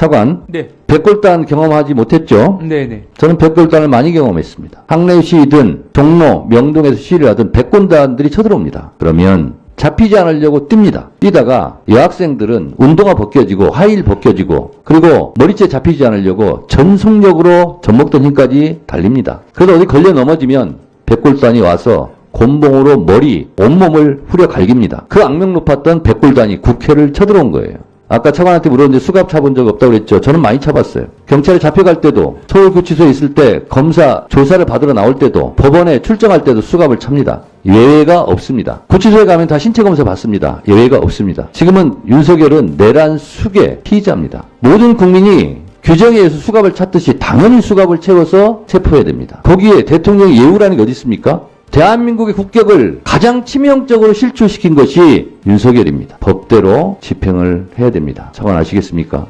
차관, 네. 백골단 경험하지 못했죠? 네네. 저는 백골단을 많이 경험했습니다. 항래시이든 종로, 명동에서 시위를 하든 백골단들이 쳐들어옵니다. 그러면 잡히지 않으려고 뜁니다. 뛰다가 여학생들은 운동화 벗겨지고 하이힐 벗겨지고 그리고 머리채 잡히지 않으려고 전속력으로 젖먹던 힘까지 달립니다. 그래서 어디 걸려 넘어지면 백골단이 와서 곤봉으로 머리, 온몸을 후려 갈깁니다. 그 악명 높았던 백골단이 국회를 쳐들어온 거예요. 아까 차관한테 물었는데 수갑 차본 적 없다고 그랬죠. 저는 많이 차봤어요. 경찰에 잡혀갈 때도 서울구치소에 있을 때 검사 조사를 받으러 나올 때도 법원에 출정할 때도 수갑을 찹니다. 예외가 없습니다. 구치소에 가면 다 신체 검사 받습니다. 예외가 없습니다. 지금은 윤석열은 내란 수계 피의자입니다. 모든 국민이 규정에 의해서 수갑을 찾듯이 당연히 수갑을 채워서 체포해야 됩니다. 거기에 대통령의 예우라는 게 어디 있습니까? 대한민국의 국격을 가장 치명적으로 실추시킨 것이 윤석열입니다. 법대로 집행을 해야 됩니다. 차관 아시겠습니까?